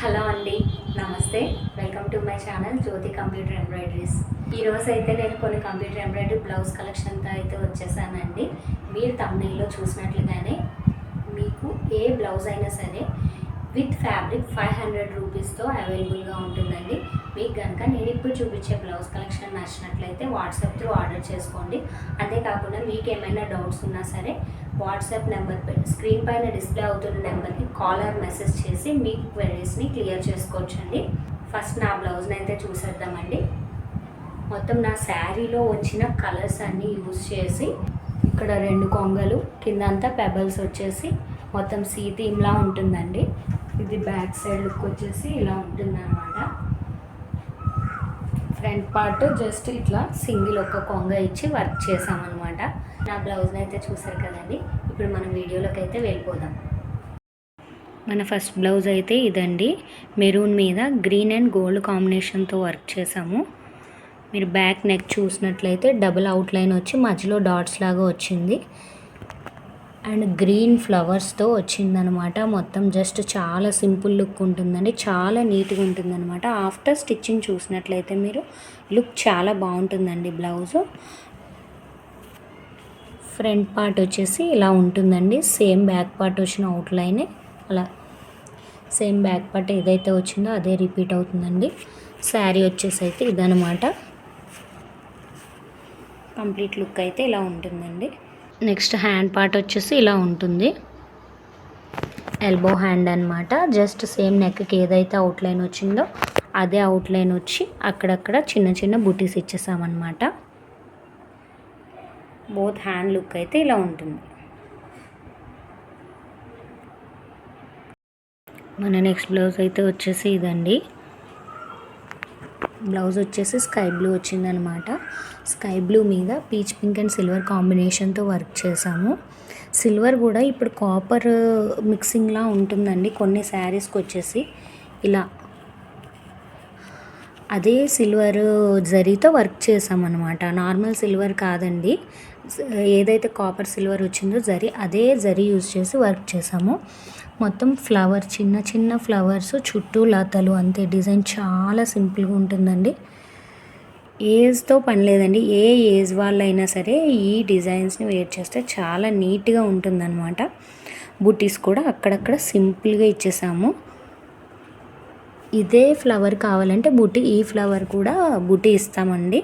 Hello అండి నమస్తే. Welcome to my channel Jyothi computer embroideries. ఈరోజు అయితే నేను కొన్ని కంప్యూటర్ ఎంబ్రాయిడరీ బ్లౌజ్ కలెక్షన్తో అయితే వచ్చేసానండి. మీరు తమిళలో చూసినట్లుగానే మీకు ఏ బ్లౌజ్ అయినా సరే విత్ ఫ్యాబ్రిక్ ఫైవ్ హండ్రెడ్ రూపీస్తో అవైలబుల్గా ఉంటుందండి. మీకు కనుక నేను ఇప్పుడు చూపించే బ్లౌజ్ కలెక్షన్ నచ్చినట్లయితే వాట్సాప్ త్రూ ఆర్డర్ చేసుకోండి. అంతేకాకుండా మీకు ఏమైనా డౌట్స్ ఉన్నా సరే వాట్సాప్ నెంబర్ స్క్రీన్ పైన డిస్ప్లే అవుతున్న నెంబర్కి కాలర్ మెసేజ్ చేసి మీ క్వెరీస్ని క్లియర్ చేసుకోవచ్చండి. ఫస్ట్ నా బ్లౌజ్ని అయితే చూసేద్దామండి. మొత్తం నా శారీలో వచ్చిన కలర్స్ అన్నీ యూజ్ చేసి ఇక్కడ రెండు కొంగలు కింద అంతా పెబల్స్ వచ్చేసి మొత్తం సీ థీమ్లా ఉంటుందండి. ఇది బ్యాక్ సైడ్ లుక్ వచ్చేసి ఇలా ఉంటుంది అనమాట ఫ్రంట్ పార్ట్ జస్ట్ ఇట్లా సింగిల్ ఒక కొంగ ఇచ్చి వర్క్ చేసామన్నమాట నా బ్లౌజ్ని అయితే చూసారు కదండి. ఇప్పుడు మనం వీడియోలోకి అయితే వెళ్ళిపోదాం. మన ఫస్ట్ బ్లౌజ్ అయితే ఇదండి. మెరూన్ మీద గ్రీన్ అండ్ గోల్డ్ కాంబినేషన్తో వర్క్ చేసాము మీరు బ్యాక్ నెక్ చూసినట్లయితే డబుల్ అవుట్లైన్ వచ్చి మధ్యలో డాట్స్ లాగా వచ్చింది. అండ్ గ్రీన్ ఫ్లవర్స్తో వచ్చిందనమాట. మొత్తం జస్ట్ చాలా సింపుల్ లుక్ ఉంటుందండి. చాలా నీట్గా ఉంటుందన్నమాట ఆఫ్టర్ స్టిచ్చింగ్ చూసినట్లయితే మీరు లుక్ చాలా బాగుంటుందండి బ్లౌజు. ఫ్రంట్ పార్ట్ వచ్చేసి ఇలా ఉంటుందండి. సేమ్ బ్యాక్ పార్ట్ వచ్చిన అవుట్లైనే. అలా సేమ్ బ్యాక్ పార్ట్ ఏదైతే వచ్చిందో అదే రిపీట్ అవుతుందండి. శారీ వచ్చేసి అయితే ఇదనమాట. కంప్లీట్ లుక్ అయితే ఇలా ఉంటుందండి. నెక్స్ట్ హ్యాండ్ పార్ట్ వచ్చేసి ఇలా ఉంటుంది. ఎల్బో హ్యాండ్ అనమాట జస్ట్ సేమ్ నెక్కి ఏదైతే అవుట్లైన్ వచ్చిందో అదే అవుట్లైన్ వచ్చి అక్కడక్కడ చిన్న చిన్న బుటీస్ ఇచ్చేసామన్నమాట. బోత్ హ్యాండ్ లుక్ అయితే ఇలా ఉంటుంది. మన నెక్స్ట్ బ్లౌజ్ అయితే వచ్చేసి ఇదండి. బ్లౌజ్ వచ్చేసి స్కై బ్లూ వచ్చిందనమాట. స్కై బ్లూ మీద పీచ్ పింక్ అండ్ సిల్వర్ కాంబినేషన్తో వర్క్ చేసాము సిల్వర్ కూడా ఇప్పుడు కాపర్ మిక్సింగ్లా ఉంటుందండి. కొన్ని శారీస్కి వచ్చేసి ఇలా అదే సిల్వర్ జరీతో వర్క్ చేసామన్నమాట నార్మల్ సిల్వర్ కాదండి. ఏదైతే కాపర్ సిల్వర్ వచ్చిందో జరీ అదే జరీ యూజ్ చేసి వర్క్ చేసాము మొత్తం ఫ్లవర్ చిన్న చిన్న ఫ్లవర్స్ చుట్టూ లతలు అంతే. డిజైన్ చాలా సింపుల్గా ఉంటుందండి. ఏజ్తో పని లేదండి. ఏ ఏజ్ వాళ్ళైనా సరే ఈ డిజైన్స్ని వేర్ చేస్తే చాలా నీట్గా ఉంటుందన్నమాట. బుటీస్ కూడా అక్కడక్కడ సింపుల్గా ఇచ్చేసాము. ఇదే ఫ్లవర్ కావాలంటే బుట్టి ఈ ఫ్లవర్ కూడా బుటీ ఇస్తామండి.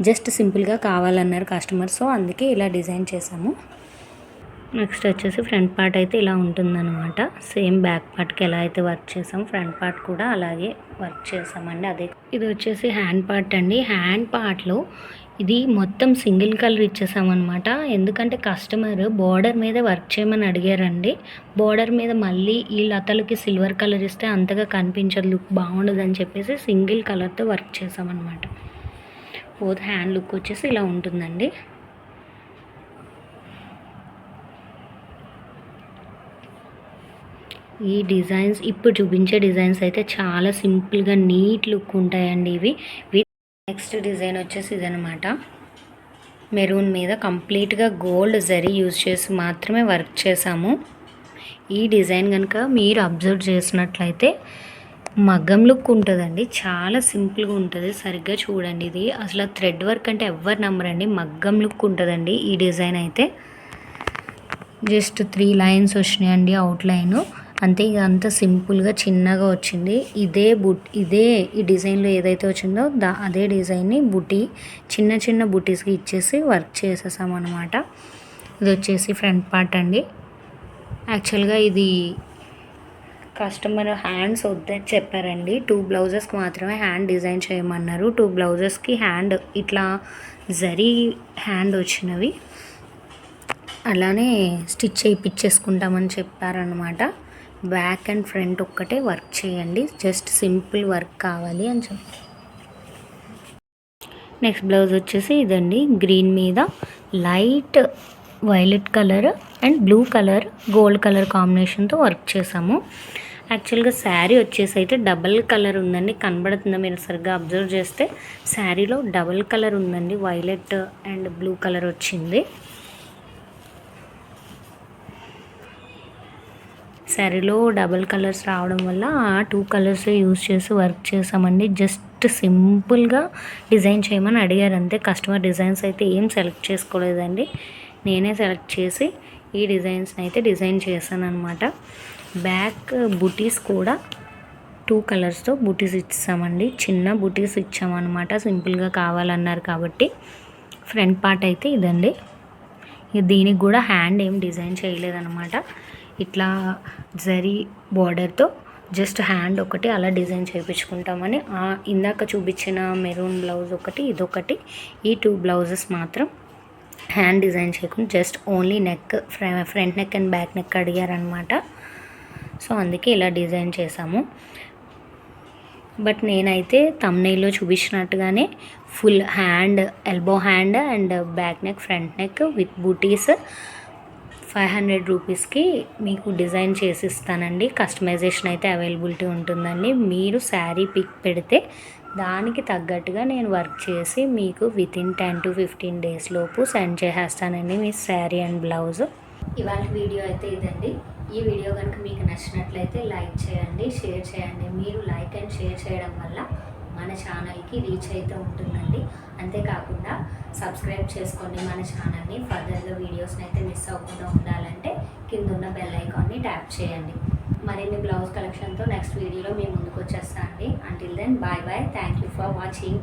జస్ట్ సింపుల్గా కావాలన్నారు కస్టమర్ సో అందుకే ఇలా డిజైన్ చేసాము. నెక్స్ట్ వచ్చేసి ఫ్రంట్ పార్ట్ అయితే ఇలా ఉంటుందన్నమాట. సేమ్ బ్యాక్ పార్ట్కి ఎలా అయితే వర్క్ చేసాం ఫ్రంట్ పార్ట్ కూడా అలాగే వర్క్ చేసామండి అదే. ఇది వచ్చేసి హ్యాండ్ పార్ట్ అండి. హ్యాండ్ పార్ట్లో ఇది మొత్తం సింగిల్ కలర్ ఇచ్చేసామన్నమాట. ఎందుకంటే కస్టమర్ బార్డర్ మీద వర్క్ చేయమని అడిగారండి. బార్డర్ మీద మళ్ళీ ఈ లతలకి సిల్వర్ కలర్ ఇస్తే అంతగా కనిపించదు లుక్ బాగుండదు అని చెప్పేసి సింగిల్ కలర్తో వర్క్ చేసామన్నమాట. బోత్ హ్యాండ్ లుక్ వచ్చేసి ఇలా ఉంటుందండి. ఈ డిజైన్స్ ఇప్పుడు చూపించే డిజైన్స్ అయితే చాలా సింపుల్గా నీట్ లుక్ ఉంటాయండి ఇవి. విత్ నెక్స్ట్ డిజైన్ వచ్చేసి ఇదనమాట మెరూన్ మీద కంప్లీట్గా గోల్డ్ జరీ యూజ్ చేసి మాత్రమే వర్క్ చేసాము ఈ డిజైన్ కనుక మీరు అబ్జర్వ్ చేసినట్లయితే మగ్గం లుక్ ఉంటుందండి. చాలా సింపుల్గా ఉంటుంది. సరిగ్గా చూడండి ఇది. అసలు థ్రెడ్ వర్క్ అంటే ఎవరు నమ్మరండి. మగ్గం లుక్ ఉంటుందండి ఈ డిజైన్ అయితే. జస్ట్ త్రీ లైన్స్ వచ్చినాయండి అవుట్లైన్ అంతే ఇక అంత సింపుల్గా చిన్నగా వచ్చింది. ఇదే బుట్ ఇదే ఈ డిజైన్లో ఏదైతే వచ్చిందో దా అదే డిజైన్ని బుటీ చిన్న చిన్న బుటీస్కి ఇచ్చేసి వర్క్ చేసేసాం అనమాట ఇది వచ్చేసి ఫ్రంట్ పార్ట్ అండి. యాక్చువల్గా ఇది కస్టమర్ హ్యాండ్స్ వద్దని చెప్పారండి. టూ బ్లౌజెస్కి మాత్రమే హ్యాండ్ డిజైన్ చేయమన్నారు. టూ బ్లౌజెస్కి హ్యాండ్ ఇట్లా జరీ హ్యాండ్ వచ్చినవి. అలానే స్టిచ్ చేయించేసుకుంటామని చెప్పారనమాట బ్యాక్ అండ్ ఫ్రంట్ ఒక్కటే వర్క్ చేయండి. జస్ట్ సింపుల్ వర్క్ కావాలి అని చెప్పి. నెక్స్ట్ బ్లౌజ్ వచ్చేసి ఇదండి. గ్రీన్ మీద light violet colour and blue colour gold colour కాంబినేషన్తో వర్క్ చేసాము యాక్చువల్గా శారీ వచ్చేసి అయితే డబల్ కలర్ ఉందండి. కనబడుతుందా మీరు సరిగ్గా అబ్జర్వ్ చేస్తే? శారీలో డబల్ కలర్ ఉందండి. వైలెట్ అండ్ బ్లూ కలర్ వచ్చింది. శారీలో డబల్ కలర్స్ రావడం వల్ల ఆ టూ కలర్స్ యూస్ చేసి వర్క్ చేసామండి. జస్ట్ సింపుల్గా డిజైన్ చేయమని అడిగారు అంతే. కస్టమర్ డిజైన్స్ అయితే ఏం సెలెక్ట్ చేసుకోలేదండి. నేనే సెలెక్ట్ చేసి ఈ డిజైన్స్ని అయితే డిజైన్ చేశాను అనమాట బ్యాక్ బుటీస్ కూడా టూ కలర్స్తో బుటీస్ ఇచ్చామండి. చిన్న బుటీస్ ఇచ్చామన్నమాట. సింపుల్గా కావాలన్నారు కాబట్టి. ఫ్రంట్ పార్ట్ అయితే ఇదండి. దీనికి కూడా హ్యాండ్ ఏం డిజైన్ చేయలేదన్నమాట. ఇట్లా జరీ బార్డర్తో జస్ట్ హ్యాండ్ ఒకటి అలా డిజైన్ చేయించుకుంటామని ఆ ఇందాక చూపించిన మెరూన్ బ్లౌజ్ ఒకటి ఇదొకటి. ఈ టూ బ్లౌజెస్ మాత్రం హ్యాండ్ డిజైన్ చేయకుండా just only neck front neck and back neck అడిగారనమాట so అందుకే ఇలా డిజైన్ చేసాము బట్ నేనైతే తమ్నైల్లో చూపించినట్టుగానే full hand elbow hand and back neck front neck with booties five hundred రూపీస్కి మీకు డిజైన్ చేసి ఇస్తానండి కస్టమైజేషన్ అయితే అవైలబిలిటీ ఉంటుందండి. మీరు శారీ పిక్ పెడితే దానికి తగ్గట్టుగా నేను వర్క్ చేసి మీకు within ten to fifteen days లోపు సెండ్ చేసేస్తానండి మీ శారీ అండ్ బ్లౌజ్. ఇవాళ వీడియో అయితే ఇదండి. ఈ వీడియో కనుక మీకు నచ్చినట్లయితే లైక్ చేయండి షేర్ చేయండి. మీరు లైక్ అండ్ షేర్ చేయడం వల్ల మన ఛానల్కి రీచ్ అయితే ఉంటుందండి. అంతేకాకుండా సబ్స్క్రైబ్ చేసుకోండి మన ఛానల్ని ఫర్దర్గా వీడియోస్ని అయితే మిస్ అవ్వకుండా ఉండాలంటే కింద ఉన్న బెల్ ఐకాన్ని ట్యాప్ చేయండి. మరిన్ని బ్లౌజ్ కలెక్షన్తో నెక్స్ట్ వీడియోలో మేము ముందుకు వచ్చేస్తా అండి. Until then bye bye thank you for watching